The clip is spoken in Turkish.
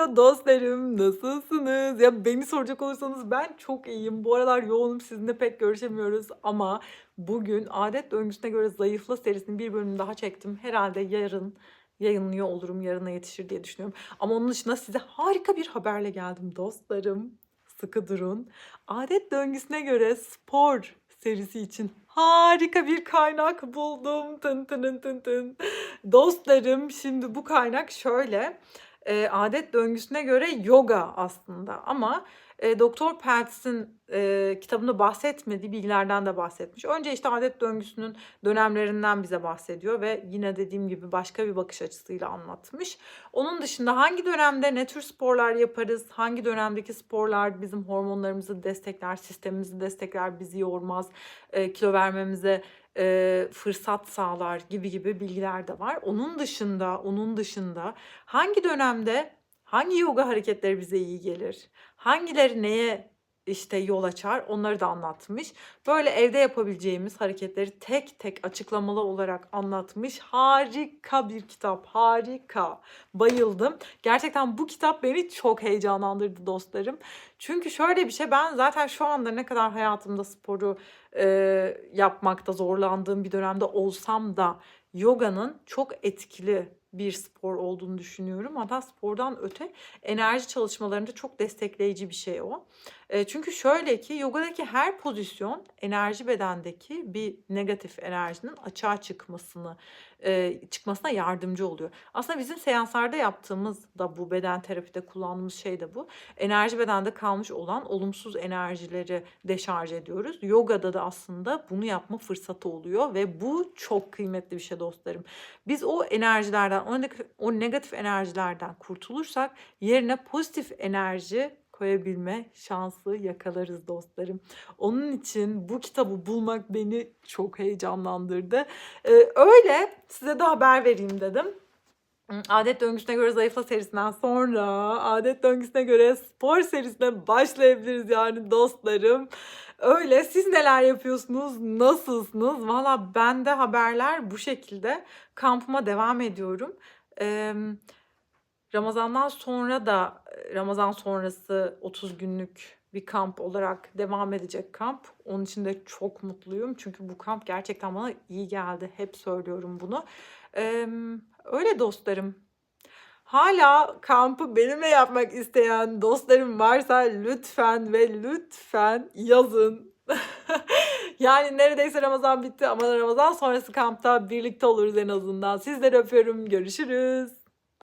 Alo dostlarım nasılsınız? Ya beni soracak olursanız ben çok iyiyim. Bu aralar yoğunum sizinle pek görüşemiyoruz ama bugün adet döngüsüne göre zayıfla serisinin bir bölümünü daha çektim. Herhalde yarın yayınlıyor olurum yarına yetişir diye düşünüyorum. Ama onun dışında size harika bir haberle geldim dostlarım. Sıkı durun. Adet döngüsüne göre spor serisi için harika bir kaynak buldum. Tın tın tın tın. Dostlarım şimdi bu kaynak şöyle adet döngüsüne göre yoga aslında ama e, Doktor Peltz'in e, kitabında bahsetmediği bilgilerden de bahsetmiş. Önce işte adet döngüsünün dönemlerinden bize bahsediyor ve yine dediğim gibi başka bir bakış açısıyla anlatmış. Onun dışında hangi dönemde ne tür sporlar yaparız, hangi dönemdeki sporlar bizim hormonlarımızı destekler, sistemimizi destekler, bizi yormaz, e, kilo vermemize e, fırsat sağlar gibi gibi bilgiler de var. Onun dışında, onun dışında hangi dönemde hangi yoga hareketleri bize iyi gelir? Hangileri neye işte yol açar onları da anlatmış. Böyle evde yapabileceğimiz hareketleri tek tek açıklamalı olarak anlatmış. Harika bir kitap, harika. Bayıldım. Gerçekten bu kitap beni çok heyecanlandırdı dostlarım. Çünkü şöyle bir şey ben zaten şu anda ne kadar hayatımda sporu e, yapmakta zorlandığım bir dönemde olsam da yoganın çok etkili bir spor olduğunu düşünüyorum. Hatta spordan öte enerji çalışmalarında çok destekleyici bir şey o. Çünkü şöyle ki yogadaki her pozisyon enerji bedendeki bir negatif enerjinin açığa çıkmasını çıkmasına yardımcı oluyor. Aslında bizim seanslarda yaptığımız da bu beden terapide kullandığımız şey de bu. Enerji bedende kalmış olan olumsuz enerjileri deşarj ediyoruz. Yogada da aslında bunu yapma fırsatı oluyor ve bu çok kıymetli bir şey dostlarım. Biz o enerjilerden, o negatif enerjilerden kurtulursak yerine pozitif enerji koyabilme şansı yakalarız dostlarım. Onun için bu kitabı bulmak beni çok heyecanlandırdı. Ee, öyle size de haber vereyim dedim. Adet döngüsüne göre zayıfla serisinden sonra adet döngüsüne göre spor serisine başlayabiliriz yani dostlarım. Öyle siz neler yapıyorsunuz? Nasılsınız? Valla bende haberler bu şekilde. Kampıma devam ediyorum. Eee Ramazandan sonra da Ramazan sonrası 30 günlük bir kamp olarak devam edecek kamp. Onun için de çok mutluyum. Çünkü bu kamp gerçekten bana iyi geldi. Hep söylüyorum bunu. Ee, öyle dostlarım. Hala kampı benimle yapmak isteyen dostlarım varsa lütfen ve lütfen yazın. yani neredeyse Ramazan bitti ama Ramazan sonrası kampta birlikte oluruz en azından. Sizleri öpüyorum. Görüşürüz.